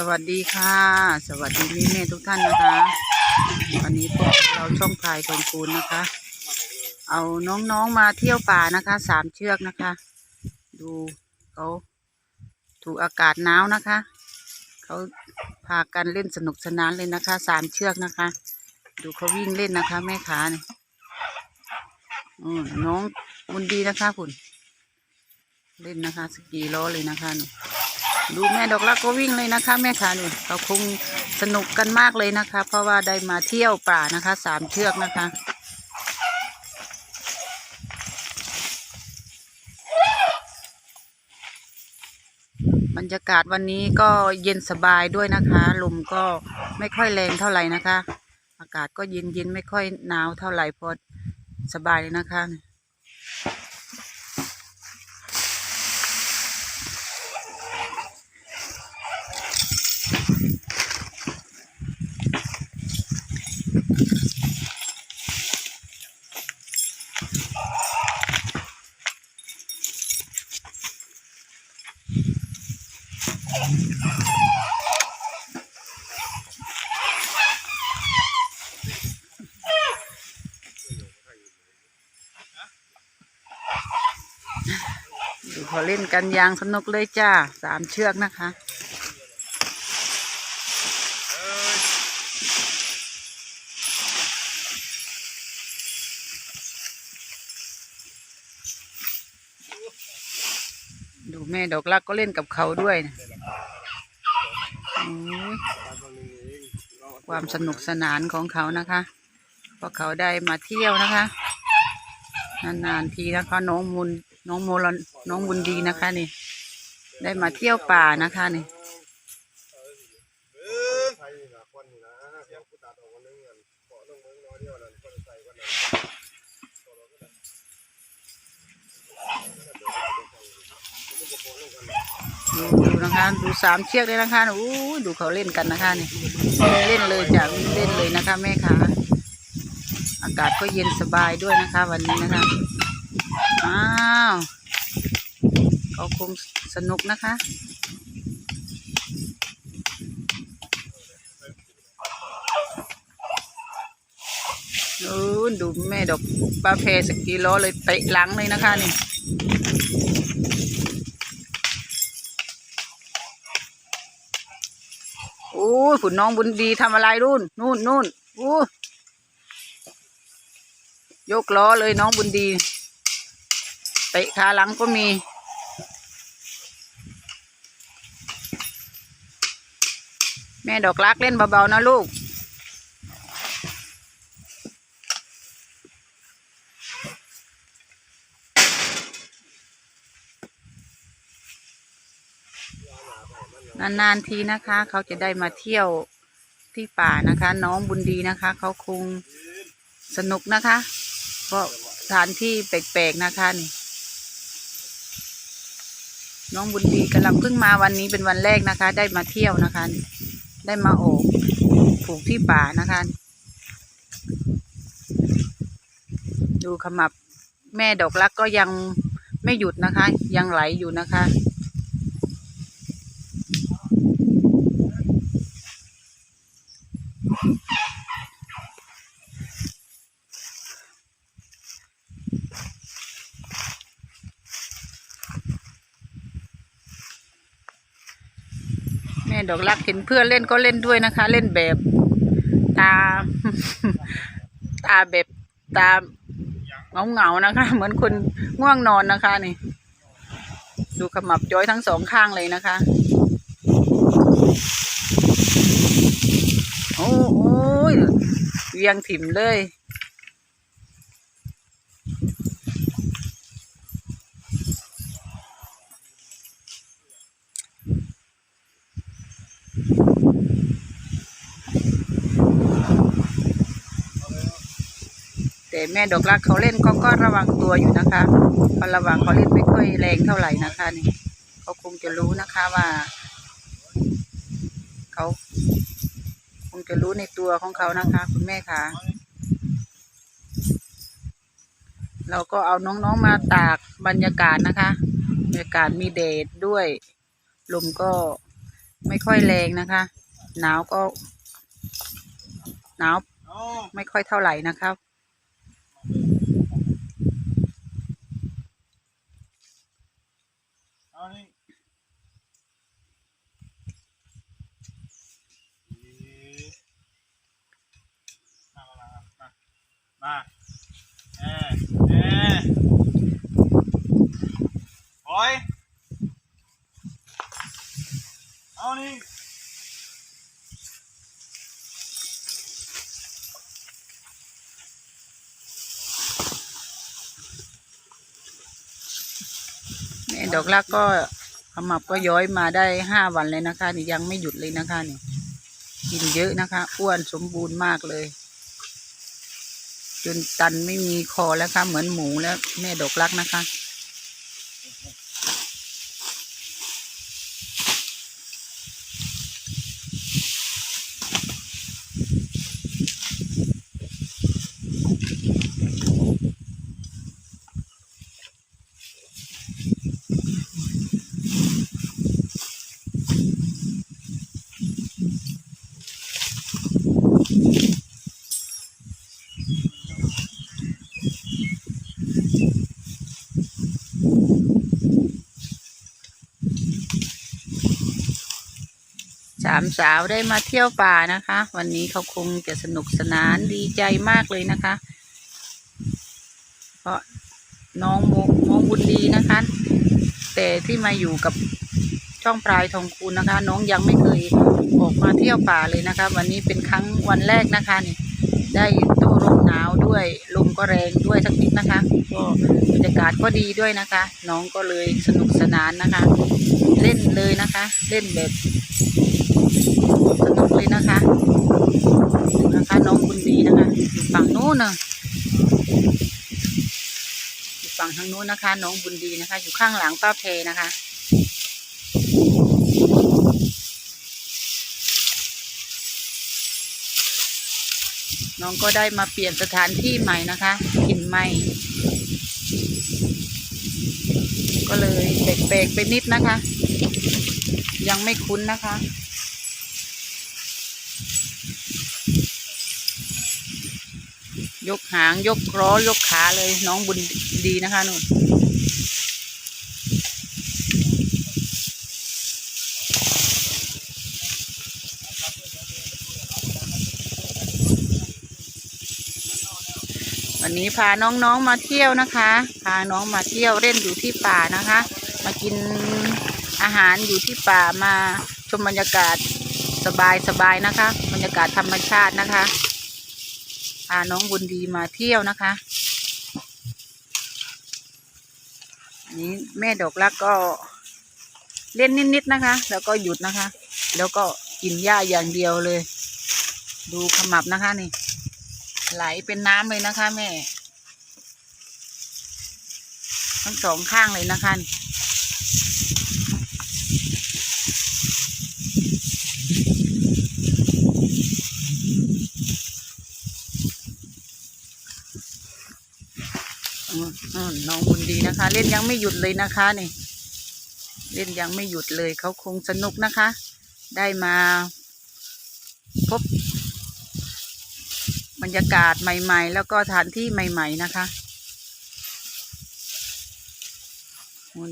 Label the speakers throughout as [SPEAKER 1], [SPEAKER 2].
[SPEAKER 1] สวัสดีค่ะ สวัสดีแม่แม่ๆทุกท่านนะคะ วันนี้พวกเราช่องพลายทองคูณนะคะ เอาน้องๆมาเที่ยวป่านะคะสามเชือกนะคะ ดูเขาถูกอากาศหนาวนะคะเขาพากันเล่นสนุกสนานเลยนะคะสามเชือกนะคะ ดูเขาวิ่งเล่นนะคะ แม่ขาเนี่ยน้องบุญดีนะคะคุณ เล่นนะคะ สกีล้อเลยนะคะหนู ดูแม่ดอกรักก็วิ่งเลยนะคะ แม่ขาหนูเขาคงสนุกกันมากเลยนะคะ เพราะว่าได้มาเที่ยวป่านะคะสามเชือกนะคะบรรยากาศวันนี้ก็เย็นสบายด้วยนะคะ ลมก็ไม่ค่อยแรงเท่าไหร่นะคะ อากาศก็เย็นเย็นไม่ค่อยหนาวเท่าไหร่พอสบายเลยนะคะ เขาเล่นกันยางสนุกเลยจ้าสามเชือกนะคะดูแม่ดอกรักก็เล่นกับเขาด้วยนะความสนุกสนานของเขานะคะเพราะเขาได้มาเที่ยวนะคะ นานๆทีนะคะน้องมุนน้องโมลน้องบุญดีนะคะนี่ ได้มาเที่ยวป่านะคะนี่
[SPEAKER 2] ดูนะ
[SPEAKER 1] คะดูสามเชือกเลยนะคะอู้ดูเขาเล่นกันนะคะนี่เล่นเลยจ้ะวิ่งเล่นเลยนะคะแม่ค้าอากาศก็เย็นสบายด้วยนะคะ วันนี้นะคะ อ้าวเขาคงสนุกนะคะดูดูแม่ดอกปลาเพสกีล้อเลยเตะหลังเลยนะคะนี่โอ้ยฝุ่นน้องบุญดีทำอะไรรุ่นนู่นนู่นโอ้ยกล้อเลยน้องบุญดี เตะขาหลังก็มี แม่ดอกรักเล่นเบาๆนะลูก นาน ๆ ทีนะคะ เขาจะได้มาเที่ยวที่ป่านะคะ น้องบุญดีนะคะ เขาคงสนุกนะคะ เพราะสถานที่แปลกๆนะคะนี่ น้องบุญดีกำลังเพิ่งมาวันนี้เป็นวันแรกนะคะ ได้มาเที่ยวนะคะ ได้มาโอบผูกที่ป่านะคะ ดูขมับแม่ดอกรักก็ยังไม่หยุดนะคะ ยังไหลอยู่นะคะ ดอกรักเห็นเพื่อนเล่นก็เล่นด้วยนะคะ เล่นแบบตา ตาแบบตาเงาเงาๆนะคะ เหมือนคนง่วงนอนนะคะนี่ ดูขมับย้อยทั้งสองข้างเลยนะคะ โอ้โอ้ยเวียงถิ่มเลย แต่แม่ดอกรักเขาเล่นเขาก็ระวังตัวอยู่นะคะเพราะระวังเขาเล่นไม่ค่อยแรงเท่าไหร่นะคะนี่เขาคงจะรู้นะคะว่าเขาคงจะรู้ในตัวของเขานะคะ คุณแม่คะเราก็เอาน้องๆมาตากบรรยากาศนะคะบรรยากาศมีแดดด้วย ลมก็ไม่ค่อยแรงนะคะ หนาวก็หนาวไม่ค่อยเท่าไหร่นะครับ
[SPEAKER 2] เอานี่มามามามาเอ๊ะเอ๊ะโอ้ย อนี่
[SPEAKER 1] แม่ดอกลักก็ขมับก็ย้อยมาได้ห้าวันเลยนะคะ นี่ยังไม่หยุดเลยนะคะนี่กินเยอะนะคะ อ้วนสมบูรณ์มากเลย จนตันไม่มีคอแล้วค่ะ เหมือนหมูแล้ว แม่ดอกลักนะคะามสาวได้มาเที่ยวป่านะคะ วันนี้เขาคงจะสนุกสนานดีใจมากเลยนะคะ เพราะน้องโมน้องบุญดีนะคะ แต่ที่มาอยู่กับช่องปลายทองคูณนะคะ น้องยังไม่เคยออกมาเที่ยวป่าเลยนะคะ วันนี้เป็นครั้งวันแรกนะคะนี่ได้โต้ร่มหนาวด้วยลมก็แรงด้วยสักนิดนะคะ ก็บรรยากาศก็ดีด้วยนะคะ น้องก็เลยสนุกสนานนะคะ เล่นเลยนะคะ เล่นแบบ เลยนะคะดูนะคะน้องบุญดีนะคะอยู่ฝั่งโน้นน่ะอยู่ฝั่งทางโน้นนะคะ น้องบุญดีนะคะ อยู่ข้างหลังป้าเพนะคะน้องก็ได้มาเปลี่ยนสถานที่ใหม่นะคะกลิ่นใหม่ ก็เลยแปลกๆไปนิดนะคะ ยังไม่คุ้นนะคะ ยกหางยกล้อยกขาเลยน้องบุญดีนะคะนู่นวันนี้พาน้องๆมาเที่ยวนะคะ พาน้องมาเที่ยวเล่นอยู่ที่ป่านะคะ มากินอาหารอยู่ที่ป่ามาชมบรรยากาศสบายๆนะคะ บรรยากาศธรรมชาตินะคะ พาน้องบุญดีมาเที่ยวนะคะ นี้แม่ดอกรักก็เล่นนิดๆนะคะ แล้วก็หยุดนะคะ แล้วก็กินหญ้าอย่างเดียวเลย ดูขมับนะคะนี่ ไหลเป็นน้ำเลยนะคะแม่ ทั้งสองข้างเลยนะคะนี่อืมอืม น้องบุญดีนะคะ เล่นยังไม่หยุดเลยนะคะนี่เล่นยังไม่หยุดเลยเขาคงสนุกนะคะ ได้มาพบบรรยากาศใหม่ ๆ แล้วก็สถานที่ใหม่ ๆ นะคะ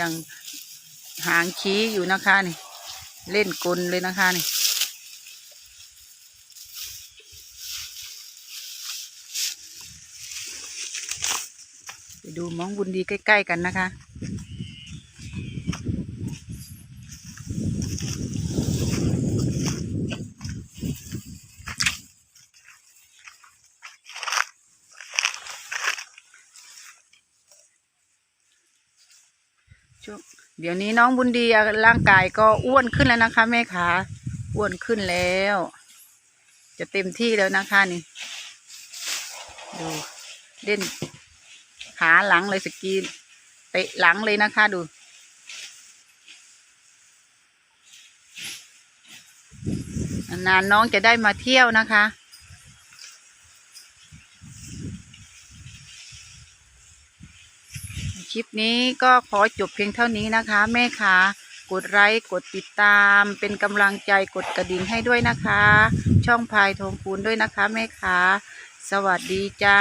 [SPEAKER 1] ยังหางชี้อยู่นะคะนี่ เล่นกลเลยนะคะนี่ ดูมองบุญดีใกล้ ๆ กันนะคะ เดี๋ยวนี้น้องบุญดีร่างกายก็อ้วนขึ้นแล้วนะคะแม่ขาอ้วนขึ้นแล้ว จะเต็มที่แล้วนะคะนี่ ดูเล่น ขาหลังเลยสกีเตะหลังเลยนะคะดู นานน้องจะได้มาเที่ยวนะคะ คลิปนี้ก็ขอจบเพียงเท่านี้นะคะ แม่ค้ากดไลค์กดติดตาม เป็นกำลังใจกดกระดิ่งให้ด้วยนะคะ ช่องพายทองคูณด้วยนะคะ แม่ค้าสวัสดีจ้า